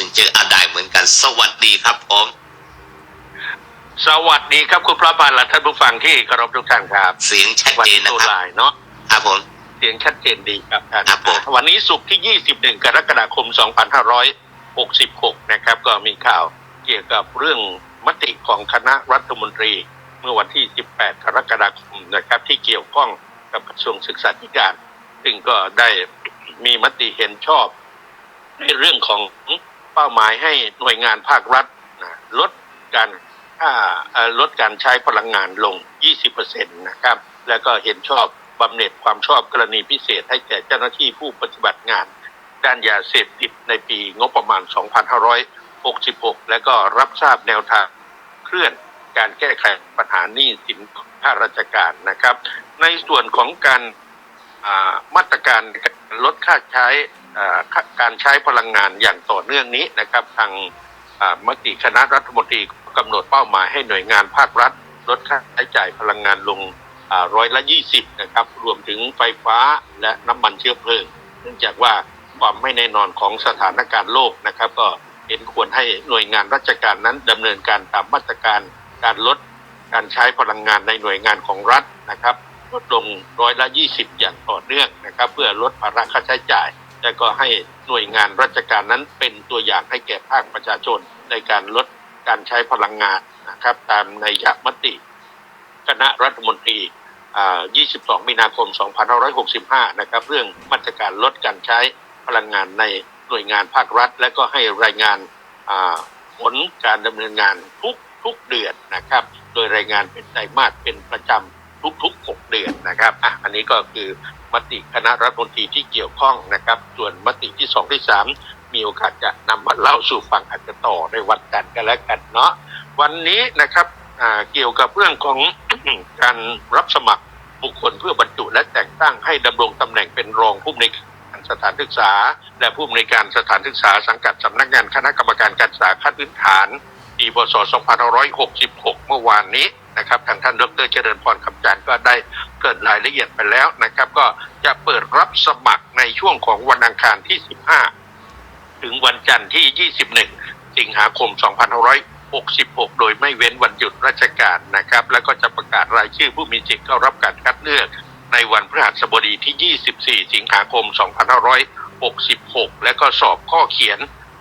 messenger อาได้เหมือนกัน สวัสดีครับผม สวัสดีครับคุณพระบาลและท่านผู้ฟังที่เคารพทุกท่านครับ เสียงชัดวันเจนนี้นะตัวครับลายเนาะครับผม เสียงชัดเจนดีครับท่านครับผม วันนี้ศุกร์ที่ 21 กรกฎาคม 2566 นะครับ ก็มีข่าวเกี่ยวกับเรื่องมติของคณะรัฐมนตรี เมื่อวันที่ 18 กรกฎาคมนะครับ ที่เกี่ยวข้องกับกระทรวงศึกษาธิการ ซึ่งก็ได้มีมติเห็นชอบ ในเรื่องของ เป้าหมายให้หน่วยงานภาครัฐนะลดการลดการใช้พลังงานลง 20%นะครับ แล้วก็เห็นชอบบำเหน็จความชอบกรณีพิเศษให้แก่เจ้าหน้าที่ผู้ปฏิบัติงาน ด้านยาเสพติดในปีงบประมาณ 2566 และก็รับทราบแนวทางเคลื่อนการแก้ไขปัญหาหนี้สินข้าราชการนะครับ ในส่วนของการมาตรการลดค่าใช้ การใช้พลังงานอย่างต่อเนื่องนี้นะครับ ทางอ่ามติคณะรัฐมนตรีกำหนดเป้าหมายให้หน่วยงานภาครัฐ ลดค่าใช้จ่ายพลังงานลงร้อยละยี่สิบนะครับ รวมถึงไฟฟ้าและน้ำมันเชื้อเพลิง เนื่องจากว่าความไม่แน่นอนของสถานการณ์โลกนะครับ ก็เห็นควรให้หน่วยงานราชการนั้นดำเนินการตามมาตรการการลดการใช้พลังงานในหน่วยงานของรัฐนะครับลดลงร้อยละ20อย่างต่อเนื่องนะครับ เพื่อลดภาระค่าใช้จ่าย และก็ให้หน่วยงานราชการนั้นเป็นตัวอย่างให้แก่ภาคประชาชนในการลดการใช้พลังงานนะครับ ตามในยมติ คณะรัฐมนตรี 22 มีนาคม 2565 นะครับ เรื่องมาตรการลดการใช้พลังงานในหน่วยงานภาครัฐ และก็ให้รายงานผลการดำเนินงานทุกทุกเดือนนะครับ โดยรายงานเป็นไตรมาสเป็นประจำทุกๆ 6 เดือนนะครับอะอันนี้ก็คือ มติคณะรัฐมนตรีที่เกี่ยวข้องนะครับ ส่วนมติที่2ที่3มีโอกาสจะนำมาเล่าสู่ฟังอาจจะต่อในวันกันกันแล้วกันเนาะวันนี้นะครับเกี่ยวกับเรื่องของการรับสมัครบุคคลเพื่อบรรจุและแต่งตั้งให้ดำรงตำแหน่งเป็นรองผู้อำนวยการสถานศึกษา และผู้อำนวยการสถานศึกษาสังกัดสำนักงานคณะกรรมการการศึกษาขั้นพื้นฐานปีพศ 2566 เมื่อวานนี้ นะครับทางท่านดรเจริญพรคำจันทร์ก็ได้เกิดรายละเอียดไปแล้วนะครับ ก็จะเปิดรับสมัครในช่วงของวันอังคารที่ 15 ถึงวันจันทร์ที่ 21 สิงหาคม 2566 โดยไม่เว้นวันหยุดราชการนะครับ แล้วก็จะประกาศรายชื่อผู้มีสิทธิ์เข้ารับการคัดเลือก ในวันพฤหัสบดีที่ 24 สิงหาคม 2566 และก็สอบข้อเขียน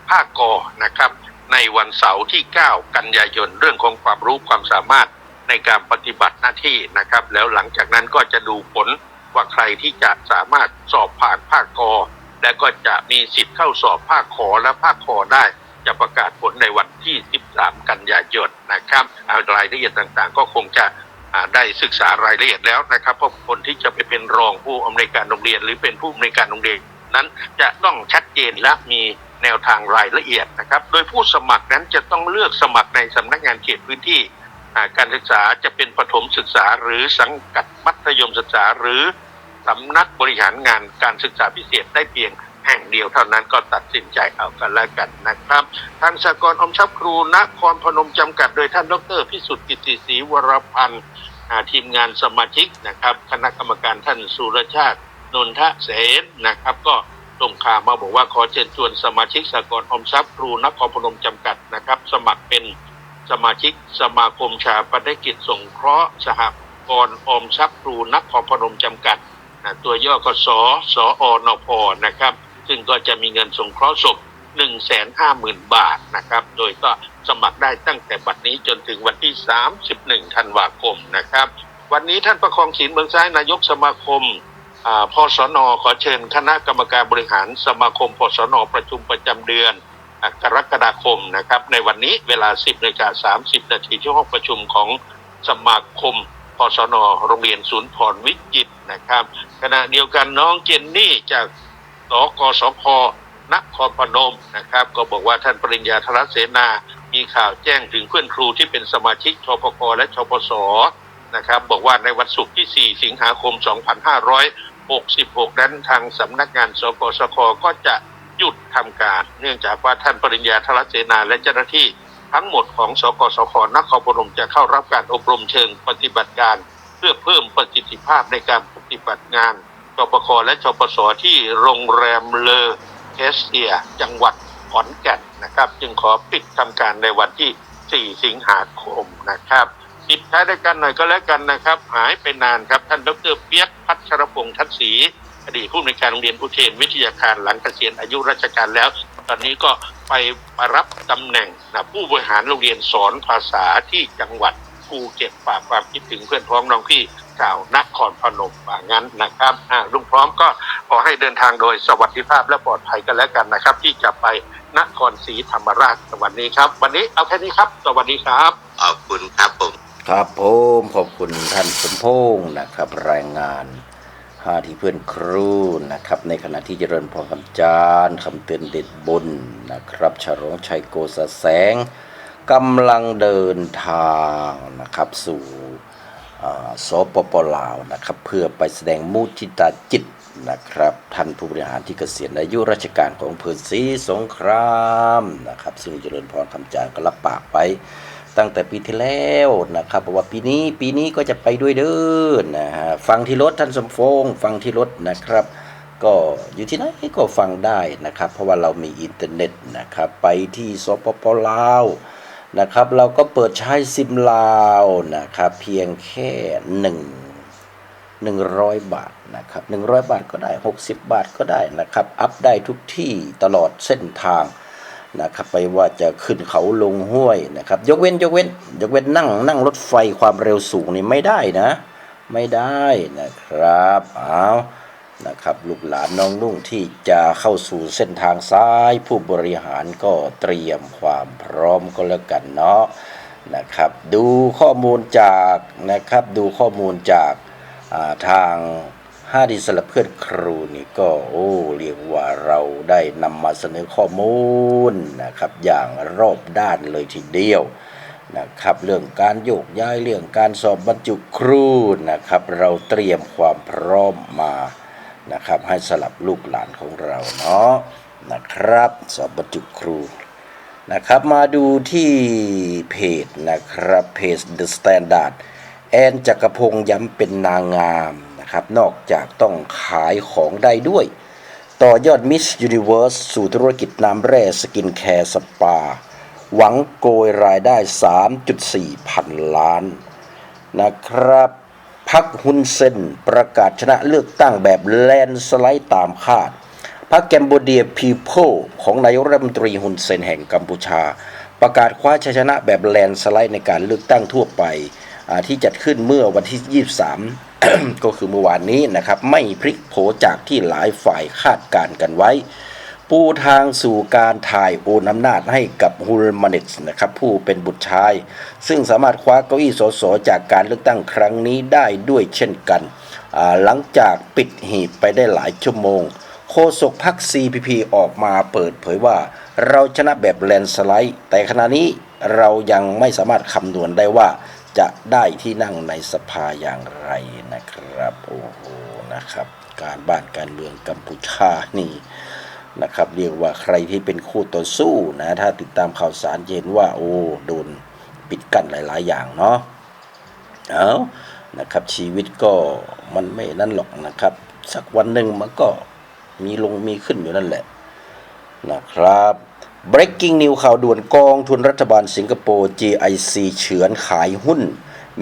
ภาคกอนะครับ ในวันเสาร์ที่ 9 กันยายนเรื่องของความรู้ความสามารถ ในการปฏิบัติหน้าที่นะครับ แล้วหลังจากนั้นก็จะดูผลว่าใครที่จะสามารถสอบผ่านภาคกอและก็จะมีสิทธิ์เข้าสอบภาคขอและภาคขอได้ จะประกาศผลในวันที่ 13 กันยายนนะครับรายละเอียดต่างๆ ก็คงจะได้ศึกษารายละเอียดแล้วนะครับเพราะคนที่จะไปเป็นรองผู้อำนวยการโรงเรียน หรือเป็นผู้อำนวยการโรงเรียนนั้นจะต้องชัดเจนและมีแนวทางรายละเอียดนะครับ โดยผู้สมัครนั้นจะต้องเลือกสมัครในสำนักงานเขตพื้นที่ การศึกษาจะเป็นประถมศึกษาหรือสังกัดมัธยมศึกษาหรือสำนักบริหารงานการศึกษาพิเศษได้เพียงแห่งเดียวเท่านั้นก็ตัดสินใจเอากันแล้วกันนะครับ ทางสากลอมทรัพย์ครูนครพนมจำกัดโดยท่านดรพิสุทธิ์กิติศรีวรพันธ์ทีมงานสมาชิกนะครับ คณะกรรมการท่านสุรชาตินนทเสนนะครับ ก็ส่งข่าวมาบอกว่าขอเชิญชวนสมาชิกสากลออมทรัพย์ครูนครพนมจำกัดนะครับ สมัครเป็น สมาชิกสมาคมชาปนกิจสงเคราะห์สหกรณ์ออมทรัพย์ครูนครพนมจำกัดนะตัวย่อก็สสอนพนะครับ ซึ่งก็จะมีเงินสงเคราะห์ศพ1 5 0 0 0 0 บาทนะครับ โดยก็สมัครได้ตั้งแต่บัดนี้จนถึงวันที่ 31 ธันวาคมนะครับ วันนี้ท่านประคองศิลเมืองซ้ายนายกสมาคมอาพสนขอเชิญคณะกรรมการบริหารสมาคมพสนประชุมประจำเดือน กรกฎาคมนะครับ ในวันนี้เวลา 10นาฬิกา30 นาทีที่ห้องประชุมของสมาคมพสนโรงเรียนศูนย์พรวิจิตนะครับ ขณะเดียวกันน้องเจนนี่จากสกสพนครพนมนะครับ ก็บอกว่าท่านปริญญาธรเสนา มีข่าวแจ้งถึงเพื่อนครูที่เป็นสมาชิกชปกและชปสนะครับ บอกว่าในวันศุกร์ที่ 4 สิงหาคม 2566 นั้นทางสำนักงานสกสคก็จะ หยุดทำการ เนื่องจากว่าท่านปริญญาธรเสนา และเจ้าหน้าที่ทั้งหมดของสกสคนครพนมจะเข้ารับการอบรมเชิงปฏิบัติการ เพื่อเพิ่มประสิทธิภาพในการปฏิบัติงานชปคและชปสที่โรงแรมเลอเคสเซีย จังหวัดขอนแก่นนะครับ จึงขอปิดทำการในวันที่ 4 สิงหาคมนะครับปิดท้ายด้วยกันหน่อยก็แล้วกันนะครับ หายไปนานครับท่านดรเปียกพัชรพงษ์ทัศศรี อดีตผู้อำนวยการโรงเรียนอุเทนวิทยาคารหลังเกษียณอายุราชการแล้ว ตอนนี้ก็ไปรับตำแหน่งนะผู้บริหารโรงเรียนสอนภาษาที่จังหวัดภูเก็ตฝากความคิดถึงเพื่อนพ้องน้องพี่ชาวนครพนมว่างั้นนะครับอ่าลุงพร้อมก็ขอให้เดินทางโดยสวัสดิภาพและปลอดภัยกันแล้วกันนะครับ ที่จะไปนครศรีธรรมราชวันนี้ครับ วันนี้เอาแค่นี้ครับ สวัสดีครับขอบคุณครับผม ครับผมขอบคุณท่านสมพงษ์นะครับรายงาน หาที่เพื่อนครูนะครับ ในขณะที่เจริญพรคำจานคำเตือนเด็ดบนนะครับฉลองชัยโกษแสงกำลังเดินทางนะครับสู่สปปลาวนะครับ เพื่อไปแสดงมุทิตาจิตนะครับท่านผู้บริหารที่เกษียณอายุราชการของอำเภอศรีสงครามนะครับ ซึ่งเจริญพรคำจานก็รับปากไป ตั้งแต่ปีที่แล้วนะครับบอกว่าปีนี้ปีนี้ก็จะไปด้วยเด้อนะฮะฟังที่รถท่านสมฟงฟังที่รถนะครับ ก็อยู่ที่ไหนก็ฟังได้นะครับ เพราะว่าเรามีอินเทอร์เน็ตนะครับไปที่สปปลาวนะครับ เราก็เปิดใช้ซิมลาวนะครับเพียงแค่หนึ่ง100บาทนะครับ100บาทก็ได้60บาทก็ได้นะครับ อัพได้ทุกที่ตลอดเส้นทาง นะครับไปว่าจะขึ้นเขาลงห้วยนะครับ ยกเว้นยกเว้น ยกเว้นนั่ง นั่งรถไฟความเร็วสูงนี่ไม่ได้นะ ไม่ได้นะครับเอานะครับลูกหลานน้องนุ่งที่จะเข้าสู่เส้นทางซ้าย ผู้บริหารก็เตรียมความพร้อมก็แล้วกันเนาะนะครับดูข้อมูลจากนะครับดูข้อมูลจากาทาง ห้าดีสลับเพื่อนครูนี่ก็โอ้เรียกว่าเราได้นำมาเสนอข้อมูลนะครับอย่างรอบด้านเลยทีเดียวนะครับเรื่องการโยกย้ายเรื่องการสอบบรรจุครูนะครับเราเตรียมความพร้อมมานะครับให้สลับลูกหลานของเราเนาะนะครับสอบบรรจุครูนะครับมาดูที่เพจนะครับเพจ The Standard แอนจักรพงษ์ย้ำเป็นนางงาม นะครับ นอกจากต้องขายของได้ด้วย ต่อยอด Miss Universe สู่ธุรกิจน้ำแร่สกินแคร์สปา หวังโกยรายได้ 3.4 พันล้านนะครับพักฮุนเซนประกาศชนะเลือกตั้งแบบแลนสไลด์ตามคาดพรรคแกมโบเดียพีเพิลของนายกรัฐมนตรีฮุนเซนแห่งกัมพูชา ประกาศคว้าชัยชนะแบบแลนสไลด์ในการเลือกตั้งทั่วไปที่จัดขึ้นเมื่อวันที่ 23 ก็คือเมื่อวานนี้นะครับ ไม่พลิกโผจากที่หลายฝ่ายคาดการณ์กันไว้ ปูทางสู่การถ่ายโอนอำนาจให้กับฮุลมานิตนะครับผู้เป็นบุตรชาย ซึ่งสามารถคว้าเก้าอี้สสจากการเลือกตั้งครั้งนี้ได้ด้วยเช่นกัน หลังจากปิดหีบไปได้หลายชั่วโมง โฆษกพัก CPP ออกมาเปิดเผยว่าเราชนะแบบแลนสไลด์ แต่ขณะนี้เรายังไม่สามารถคำนวณได้ว่า จะได้ที่นั่งในสภาอย่างไรนะครับโอ้โหนะครับ การบ้านการเมืองกัมพูชานี่นะครับเรียกว่าใครที่เป็นคู่ต่อสู้นะถ้าติดตามข่าวสารเห็นว่าโอ้โดนปิดกั้นหลาย ๆ อย่างเนาะเอานะครับชีวิตก็มันไม่นั่นหรอกนะครับ สักวันหนึ่งมันก็มีลงมีขึ้นอยู่นั่นแหละนะครับ breaking news ข่าวด่วนกองทุนรัฐบาลสิงคโปร์ GIC เฉือนขายหุ้น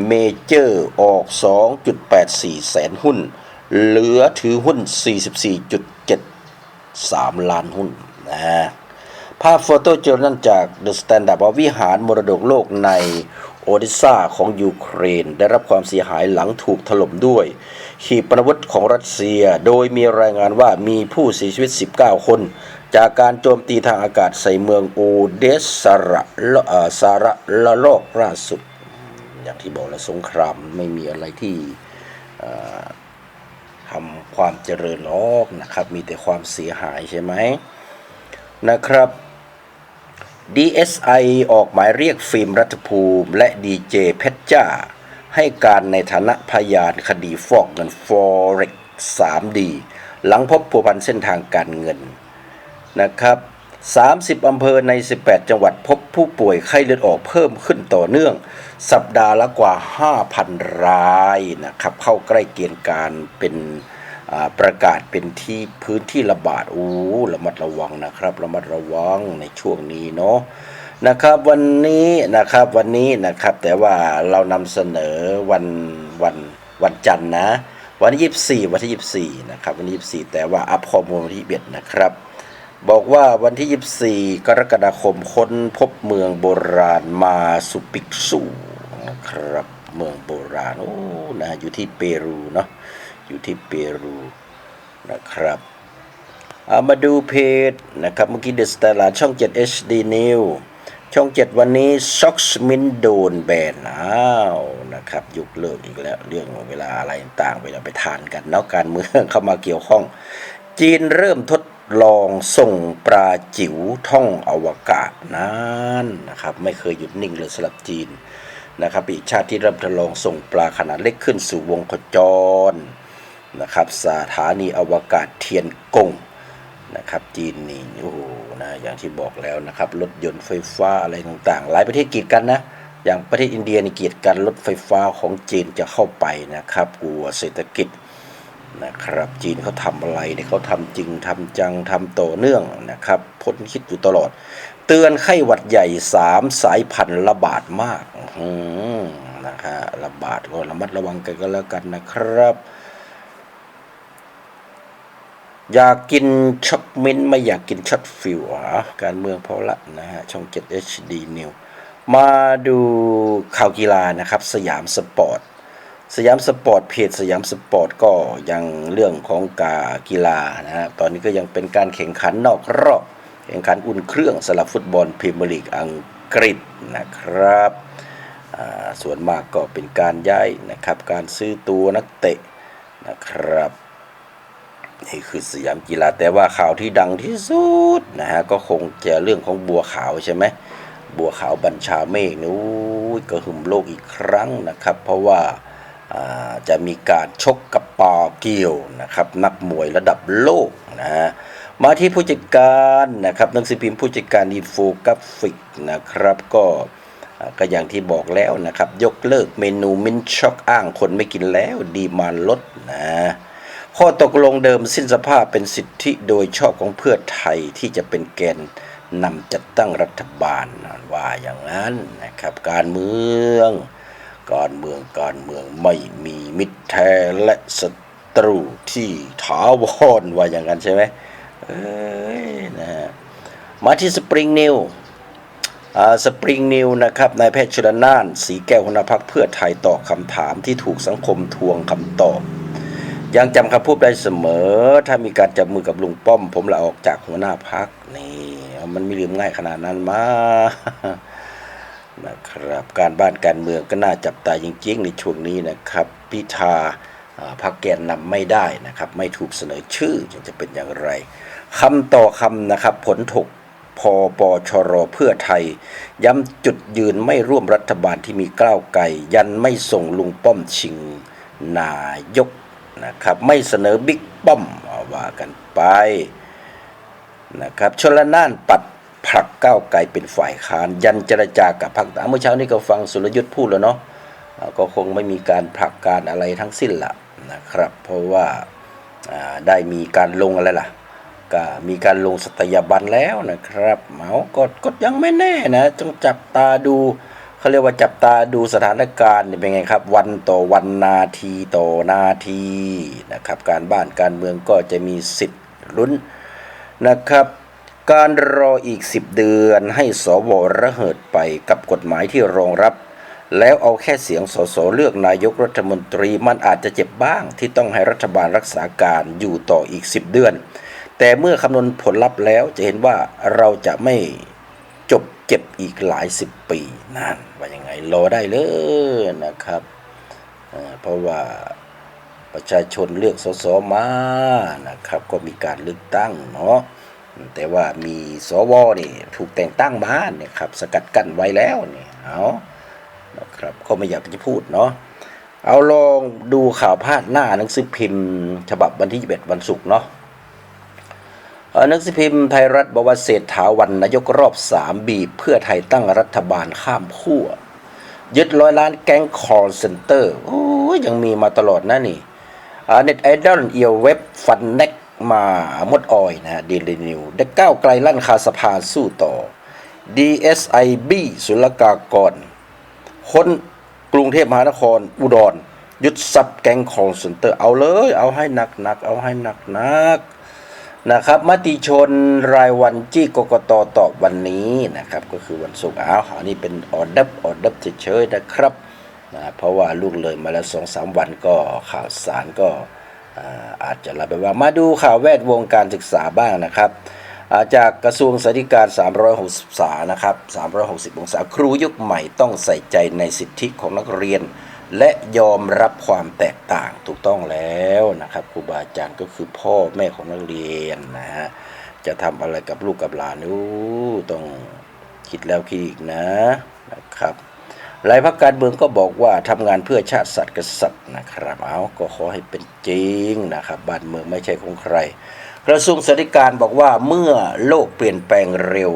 เมเจอร์ออก 2.84 แสนหุ้น เหลือถือหุ้น 44.7 3 ล้านหุ้นนะฮะภาพโฟโต้เจอนั่นจาก The Standard ว่าวิหารมรดกโลกใน โอดิซาของยูเครน ได้รับความเสียหายหลังถูกถล่มด้วย ขีปนาวุธของรัสเซีย โดยมีรายงานว่ามีผู้เสียชีวิต 19 คน จากการโจมตีทางอากาศใส่เมืองโอเดสสระสาระละลอกล่าสุด อย่างที่บอกแล้วสงครามไม่มีอะไรที่ทำความเจริญหรอกนะครับ มีแต่ความเสียหายใช่ไหมนะครับ DSI ออกหมายเรียกฟิล์มรัฐภูมิและดีเจเพชรจ้า ให้การในฐานะพยานคดีฟอกเงิน Forex 3D หลังพบผัวพันเส้นทางการเงินนะครับ 30 อำเภอใน 18 จังหวัดพบผู้ป่วยไข้เลือดออกเพิ่มขึ้นต่อเนื่อง สัปดาห์ละกว่า 5,000 รายนะครับ เข้าใกล้เกณฑ์การเป็น ประกาศเป็นที่พื้นที่ระบาดโอ้ระมัดระวังนะครับ ระมัดระวังในช่วงนี้เนาะนะครับวันนี้นะครับวันนี้นะครับแต่ว่าเรานำเสนอวันวันวันจันทร์นะ วันที่ 24 วันที่ 24 นะครับ วันที่ 24 แต่ว่าอัพข้อมูลวันที่21นะครับ บอกว่าวันที่ 24 กรกฎาคมค้นพบเมืองโบราณมาสุปิกสูนะครับเมืองโบราณโอ้นะอยู่ที่เปรูเนาะ อยู่ที่เปรูนะครับเอามาดูเพจนะครับเมื่อกี้เดอะสตาร์ช่อง 7 HD New ช่อง 7 วันนี้ซ็อกส์มินโดนแบนอ้าวนะครับยุคเลิกอีกแล้ว เรื่องเวลาอะไรต่างๆเวลาไปทานกันเนาะการเมืองเข้ามาเกี่ยวข้อง จีนเริ่มทดลองส่งปลาจิ๋วท่องอวกาศนั้นนะครับไม่เคยหยุดนิ่งเลยสำหรับจีนนะครับอีกชาติที่เริ่มทดลองส่งปลาขนาดเล็กขึ้นสู่วงโคจร นะครับสถานีอวกาศเทียนกงนะครับจีนนี่โอ้โหนะอย่างที่บอกแล้วนะครับรถยนต์ไฟฟ้าอะไรต่างๆ หลายประเทศกีดกันนะอย่างประเทศอินเดียนี่กีดกันรถไฟฟ้าของจีนจะเข้าไปนะครับกลัวเศรษฐกิจนะครับจีนเขาทำอะไรเนี่ยเขาทำจริงทำจังทำต่อเนื่องนะครับพ้นคิดอยู่ตลอด เตือนไข้หวัดใหญ่สามสายพันธุ์ระบาดมากนะฮะระบาดก็ระมัดระวังกันก็แล้วกันนะครับ อยากกินช็อกมิ้นไม่อยากกินช็อตฟิลอะการเมืองพอละนะฮะ ช่อง 7 HD New มาดูข่าวกีฬานะครับ สยามสปอร์ต สยามสปอร์ตเพจสยามสปอร์ตก็ยังเรื่องของกากีฬานะฮะ ตอนนี้ก็ยังเป็นการแข่งขันนอกรอบ แข่งขันอุ่นเครื่องสลับฟุตบอลพรีเมียร์ลีกอังกฤษนะครับส่วนมากก็เป็นการย้ายนะครับ การซื้อตัวนักเตะนะครับ นี่คือสยามกีฬาแต่ว่าข่าวที่ดังที่สุดนะฮะก็คงจะเรื่องของบัวขาวใช่ไหมบัวขาวบัญชาเมฆนู้กระหึ่มโลกอีกครั้งนะครับ เพราะว่าจะมีการชกกับปาเกียวนะครับนักมวยระดับโลกนะฮะมาที่ผู้จัดการนะครับนังสือพิมพ์ผู้จัดการอินโฟกราฟิกนะครับก็ก็อย่างที่บอกแล้วนะครับ ยกเลิกเมนูมินช็อกอ้างคนไม่กินแล้วดีมานลดนะ ข้อตกลงเดิมสิ้นสภาพเป็นสิทธิโดยชอบของเพื่อไทยที่จะเป็นแกนนำจัดตั้งรัฐบาลว่าอย่างนั้นนะครับ การเมือง การเมืองการเมืองไม่มีมิตรแท้และศัตรูที่ถาวรว่าอย่างนั้นใช่ไหมเอ้ยนะมาที่สปริงนิวสปริงนิวนะครับนายแพทย์ชลนาน สีแก้วหัวหน้าพักเพื่อไทยตอบคำถามที่ถูกสังคมทวงคำตอบ ยังจำคำพูดได้เสมอ ถ้ามีการจับมือกับลุงป้อม ผมลาออกจากหัวหน้าพักนี่มันไม่ลืมง่ายขนาดนั้นมานะครับการบ้านการเมืองก็น่าจับตาจริงๆ ในช่วงนี้นะครับ พิธาพักแกนนำไม่ได้นะครับ ไม่ถูกเสนอชื่อจะเป็นอย่างไรคำต่อคำนะครับ ผลถกพอปชรเพื่อไทย ย้ำจุดยืนไม่ร่วมรัฐบาลที่มีก้าวไกลยันไม่ส่งลุงป้อมชิง นายก นะครับไม่เสนอบิ๊กป้อมเอาว่ากันไปนะครับชลน่านปัดผลักก้าวไกลเป็นฝ่ายค้านยันเจรจากับพรรคต่างเมื่อเช้านี้ก็ฟังสุรยุทธ์พูดแล้วเนาะก็คงไม่มีการผลักการอะไรทั้งสิ้นละนะครับ เพราะว่าอ่าได้มีการลงอะไรล่ะก็มีการลงสัตยาบันแล้วนะครับเมาก็ก็ยังไม่แน่นะต้องจับตาดู เขาเรียกว่าจับตาดูสถานการณ์เป็นไงครับ วันต่อวันนาทีต่อนาทีนะครับการบ้านการเมืองก็จะมีสิทธิ์ลุ้นนะครับ การรออีก 10 เดือนให้สวระเหิดไปกับกฎหมายที่รองรับ แล้วเอาแค่เสียงสสเลือกนายกรัฐมนตรีมันอาจจะเจ็บบ้างที่ต้องให้รัฐบาลรักษาการอยู่ต่ออีก 10 เดือน แต่เมื่อคำนวณผลลัพธ์แล้วจะเห็นว่าเราจะไม่จบ เจ็บอีกหลายสิบปีนั่นว่ายังไงรอได้เลยนะครับเเพราะว่าประชาชนเลือกสสมานะครับ ก็มีการเลือกตั้งเนาะแต่ว่ามีสวนี่ถูกแต่งตั้งมาเนี่ยครับสกัดกั้นไว้แล้วเนี่ยเอานะครับก็ไม่อยากจะพูดเนาะเอาลองดูข่าวพาดหน้าหนังสือพิมพ์ ฉบับวันที่21วันศุกร์เนาะ นังสือพิมพ์ไทยรัฐบอกว่าเศรษฐาวันนายกรอบสามบีบเพื่อไทยตั้งรัฐบาลข้ามขั้วยึดร้อยล้านแก๊งคอร์เซนเตอร์โอ้ยังมีมาตลอดนะนี่เน็ตไอดอลเอียวเว็บฟันเน็กมามดออยนะฮะดีลีนิวได้ก้าวไกลลั่นคาสภาสู้ต่อ DSIB ศุลกากรคนกรุงเทพมหานครอุดรยึดทรัพย์แก๊งคอลเซ็นเตอร์เอาเลย เอาให้หนักหนักๆเอาให้หนักหนักๆ นะครับมติชนรายวันจี้กกตตอบวันนี้นะครับก็คือวันศุกร์อ้าวอันนี้เป็นออเดับออเดับเฉยๆนะครับนะเพราะว่าลูกเลยมาแล้วสองสามวันก็ข่าวสารก็อาอาจจะลาไปว่ามาดูข่าวแวดวงการศึกษาบ้างนะครับาจากกระทรวงสาธการ 360สานะครับ360 องศาครูยุคใหม่ต้องใส่ใจในสิทธิของนักเรียน และยอมรับความแตกต่างถูกต้องแล้วนะครับครูบาอาจารย์ก็คือพ่อแม่ของนักเรียนนะฮะจะทำอะไรกับลูกกับหลานนู้ต้องคิดแล้วคิดอีกนะนะครับหลายพรรคการเมืองก็บอกว่าทำงานเพื่อชาติศาสตร์กษัตริย์นะครับเอาก็ขอให้เป็นจริงนะครับบ้านเมืองไม่ใช่ของใคร กระทรวงสาธการบอกว่าเมื่อโลกเปลี่ยนแปลงเร็ว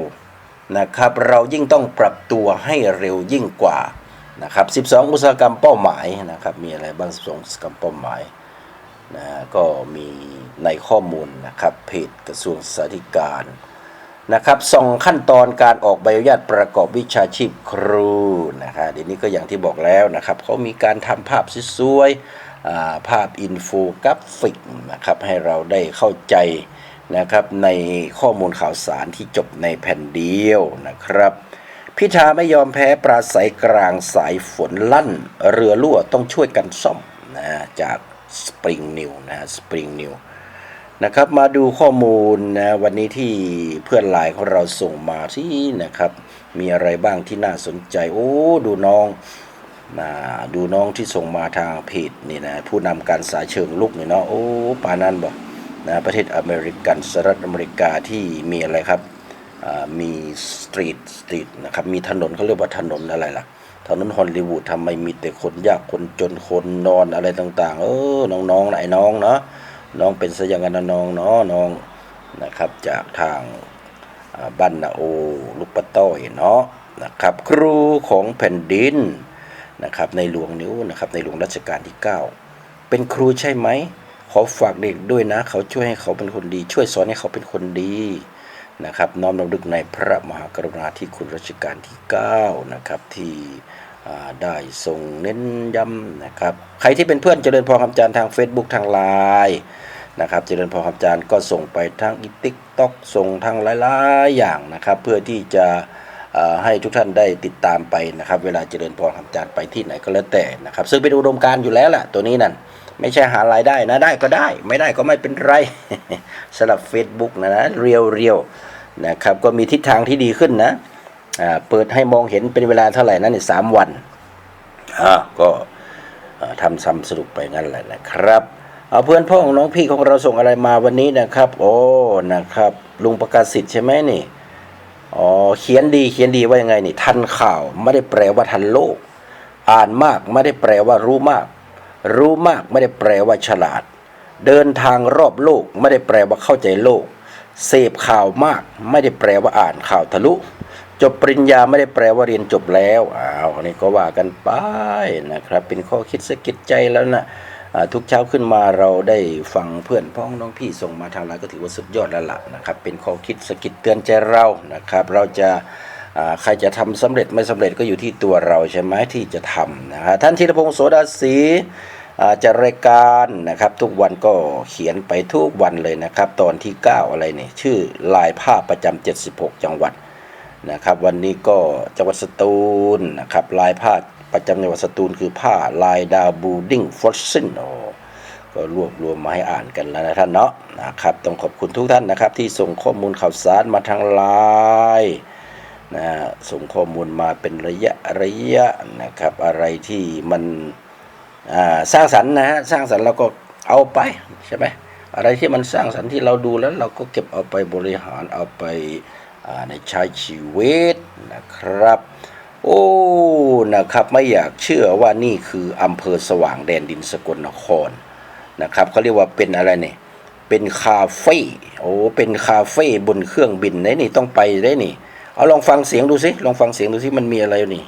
นะครับ เรายิ่งต้องปรับตัวให้เร็วยิ่งกว่า นะครับ 12 อุตสาหกรรมเป้าหมายนะครับ มีอะไรบ้าง 12 อุตสาหกรรมเป้าหมายนะก็มีในข้อมูลนะครับเพจกระทรวงสาธการนะครับสองขั้นตอนการออกใบอนุญาตประกอบวิชาชีพครูนะครับเดี๋ยวนี้ก็อย่างที่บอกแล้วนะครับเขามีการทำภาพสวยๆภาพอินโฟกราฟิกนะครับให้เราได้เข้าใจนะครับในข้อมูลข่าวสารที่จบในแผ่นเดียวนะครับ พิธาไม่ยอมแพ้ปราศัยกลางสายฝนลั่น เรือรั่วต้องช่วยกันซ่อมนะจากสปริงนิวนะสปริงนิวนะครับมาดูข้อมูลนะวันนี้ที่เพื่อนไลน์ของเราส่งมาที่นะครับ มีอะไรบ้างที่น่าสนใจ โอ้ดูน้องนะดูน้องที่ส่งมาทางเพจนี่นะผู้นำการสายเชิงลุกนี่เนาะโอ้ปานันบอกนะประเทศอเมริกันสหรัฐอเมริกาที่มีอะไรครับ มีสตรีทสตรีทนะครับมีถนนเขาเรียกว่าถนนอะไรล่ะถนนฮอลลีวูดทำไมมีแต่คนยากคนจนคนนอนอะไรต่าง ๆ เออน้องๆไอ้น้องเนาะน้องเป็นสยังกันน้องเนาะน้องนะครับ จากทางบ้านนาโอลูกปะต้อยเนาะนะครับ ครูของแผ่นดินนะครับ ในหลวงนิ้วนะครับ ในหลวงรัชกาลที่ 9 เป็นครูใช่ไหมขอฝากเด็กด้วยนะ เขาช่วยให้เขาเป็นคนดี ช่วยสอนให้เขาเป็นคนดี นะครับน้อมรำลึกในพระมหากรุณาธิคุณรัชกาลที่ 9 นะครับที่ได้ทรงเน้นย้ำนะครับใครที่เป็นเพื่อนเจริญพรคำจานทาง Facebook ทางไลน์นะครับเจริญพรคำจานก็ส่งไปทางอีทิกต็อกส่งทางหลายๆอย่างนะครับ เพื่อที่จะให้ทุกท่านได้ติดตามไปนะครับ เวลาเจริญพรคำจานไปที่ไหนก็แล้วแต่นะครับ ซึ่งเป็นอุดมการอยู่แล้วแหละตัวนี้นั่น ไม่ใช่หารายได้นะได้ก็ได้ ไม่ได้ก็ไม่เป็นไรสำหรับ Facebook นะนะเรียวเรียวๆนะครับก็มีทิศทางที่ดีขึ้นนะเปิดให้มองเห็นเป็นเวลาเท่าไหร่นะเนี่ยสามวันก็ทำซ้ำสรุปไปงั้นแหละนะครับเอาเพื่อนพ่อของน้องพี่ของเราส่งอะไรมาวันนี้นะครับ โอ้นะครับลุงประกาศสิทธิ์ใช่ไหมนี่อ๋อเขียนดีเขียนดีว่ายังไงนี่ ทันข่าวไม่ได้แปลว่าทันโลก อ่านมากไม่ได้แปลว่ารู้มาก รู้มากไม่ได้แปลว่าฉลาด เดินทางรอบโลกไม่ได้แปลว่าเข้าใจโลก เสพข่าวมากไม่ได้แปลว่าอ่านข่าวทะลุ จบปริญญาไม่ได้แปลว่าเรียนจบแล้วอ้าวอันนี้ก็ว่ากันไปนะครับ เป็นข้อคิดสะกิดใจแล้วนะทุกเช้าขึ้นมาเราได้ฟังเพื่อนพ้องน้องพี่ส่งมาทางไลน์ก็ถือว่าสุดยอดแล้วล่ะนะครับ เป็นข้อคิดสะกิดเตือนใจเรานะครับ เราจะ ใครจะทำสำเร็จไม่สำเร็จก็อยู่ที่ตัวเราใช่ไหมที่จะทำนะฮะท่านธีรพงศ์โสดาศรีอ่าจะรายการนะครับทุกวันก็เขียนไปทุกวันเลยนะครับ ตอนที่ 9 อะไรเนี่ยชื่อลายผ้าประจำ76 จังหวัดนะครับ วันนี้ก็จังหวัดสตูลนะครับลายผ้าประจำจังหวัดสตูลคือผ้าลายดาวบูดิ้งฟอสซินโอก็รวบรวมมาให้อ่านกันแล้วนะท่านเนาะนะครับต้องขอบคุณทุกท่านนะครับ ที่ส่งข้อมูลข่าวสารมาทางไลน์ นะส่งข้อมูลมาเป็นระยะระยะนะครับ อะไรที่มันอ่าสร้างสรรค์นะฮะสร้างสรรค์เราก็เอาไปใช่ไหมอะไรที่มันสร้างสรรค์ที่เราดูแล้วเราก็เก็บเอาไปบริหารเอาไปอ่าในใช้ชีวิตนะครับ โอ้นะครับไม่อยากเชื่อว่านี่คืออำเภอสว่างแดนดินสกลนครนะครับเขาเรียกว่าเป็นอะไรเนี่ยเป็นคาเฟ่โอ้เป็นคาเฟ่บนเครื่องบินได้นี่ต้องไปได้นี่ เอาลองฟังเสียงดูสิลองฟังเสียงดูสิมันมีอะไรนี่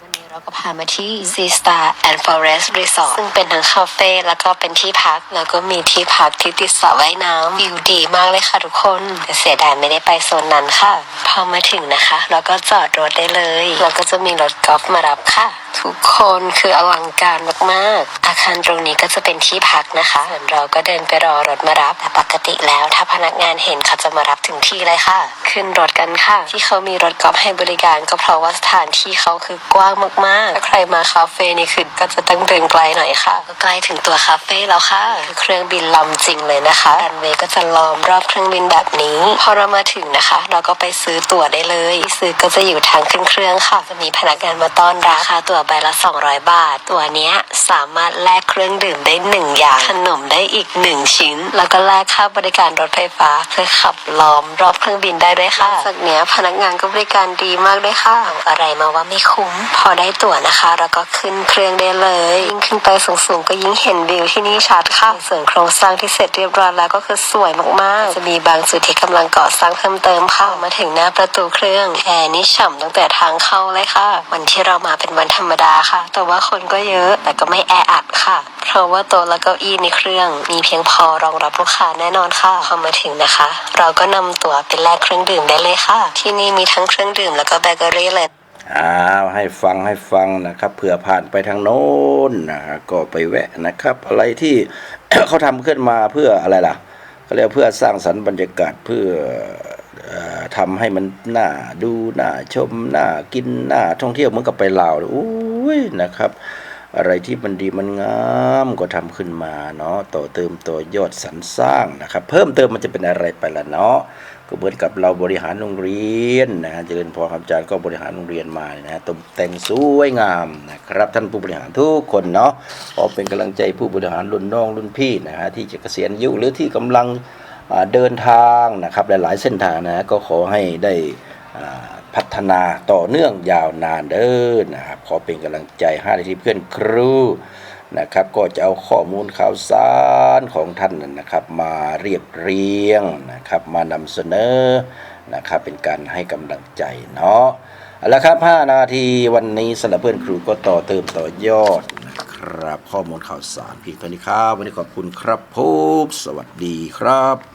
วันนี้เราก็พามาที่ Sea Star and Forest Resort ซึ่งเป็นทั้งคาเฟ่แล้วก็เป็นที่พัก แล้วก็มีที่พักที่ติดสระว่ายน้ำวิวดีมากเลยค่ะทุกคนแต่เสียดายไม่ได้ไปโซนนั้นค่ะ พอมาถึงนะคะ เราก็จอดรถได้เลยแล้วก็จะมีรถกอล์ฟมารับค่ะ ทุกคนคืออลังการมากๆ อาคารตรงนี้ก็จะเป็นที่พักนะคะเราก็เดินไปรอรถมารับแต่ปกติแล้วถ้าพนักงานเห็นเขาจะมารับถึงที่เลยค่ะ ขึ้นรถกันค่ะ ที่เขามีรถกอล์ฟให้บริการก็เพราะว่าสถานที่เขาคือกว้างมากๆถ้าใครมาคาเฟ่นี่คือก็จะต้องเดินไกลหน่อยค่ะก็ใกล้ถึงตัวคาเฟ่แล้วค่ะคือเครื่องบินลำ ริงเลยนะคะรันเวย์ก็จะล้อมรอบเครื่องบินแบบนี้ พอเรามาถึงนะคะ เราก็ไปซื้อตั๋วได้เลยซื้อก็จะอยู่ทางขึ้นเครื่องค่ะจะมีพนักงานมาต้อนรับค่าตั๋วใบละ 200 บาท ตั๋วเนี้ยสามารถแลกเครื่องดื่มได้หนึ่งอย่างขนมได้อีกหนึ่งชิ้น แล้วก็แลกค่าบริการรถไฟฟ้าเพื่อขับล้อมรอบเครื่องบินได้ด้วยค่ะนอกจากเนี้ยพนักงานก็บริการดีมากด้วยค่ะออะไรมาว่าไม่คุ้ม พอได้ตั๋วนะคะเราก็ขึ้นเครื่องได้เลย ยิ่งขึ้นไปสูงๆก็ยิ่งเห็นวิวที่นี่ชัดค่ะส่วนโครงสร้างที่เสร็จเรียบร้อยแล้วก็คือสวยมากๆ จะมีบางจุดที่กำลังก่อสร้างเพิ่มเติมค่ะมาถึงหน้าประตูเครื่องแอร์นี่ฉ่ำตั้งแต่ทางเข้าเลยค่ะ วันที่เรามาเป็นวันธรรมดาค่ะ แต่ว่าคนก็เยอะแต่ก็ไม่แออัดค่ะ เพราะว่าโต๊ะและเก้าอี้ในเครื่อง มีเพียงพอรองรับลูกค้าแน่นอนค่ะพอมาถึงนะคะ เราก็นำตั๋วไปแลกเครื่องดื่มได้เลยค่ะ ที่นี่มีทั้งเครื่องดื่มแล้วก็เบเกอรี่เลยอ้าวให้ฟังให้ฟังนะครับเผื่อผ่านไปทางโน้นนะฮะก็ไปแวะนะครับ อะไรที่ เขาทำขึ้นมาเพื่ออะไรล่ะก็เรียกเพื่อสร้างสรรค์บรรยากาศเพื่ออ่อทำให้มันน่าดูน่าชมน่ากินน่าท่องเที่ยวเหมือนกับไปลาวเลยอุ้ยนะครับ อะไรที่มันดีมันงามก็ทำขึ้นมาเนาะต่อเติมต่อยอดสรรสร้างนะครับ เพิ่มเติมมันจะเป็นอะไรไปล่ะเนาะ ก็เหมือนกับเราบริหารโรงเรียนนะฮะเจริญพรคำจารย์ก็บริหารโรงเรียนมานะฮะตกแต่งสวยงามนะครับ ท่านผู้บริหารทุกคนเนาะขอเป็นกำลังใจผู้บริหารรุ่นน้องรุ่นพี่นะฮะที่จะเกษียณอายุหรือที่กำลังเดินทางนะครับหลายๆเส้นทางนะก็ขอให้ได้พัฒนาต่อเนื่องยาวนานเด้อนะครับขอเป็นกำลังใจให้ที่เพื่อนครู นะครับ ก็จะเอาข้อมูลข่าวสารของท่านนะครับ มาเรียบเรียงนะครับ มานำเสนอนะครับ เป็นการให้กำลังใจเนาะเอาละครับ 5 นาทีวันนี้สำหรับเพื่อนครูก็ต่อเติมต่อยอดนะครับ ข้อมูลข่าวสารเพียงเท่านี้ครับ วันนี้ขอบคุณครับพบสวัสดีครับ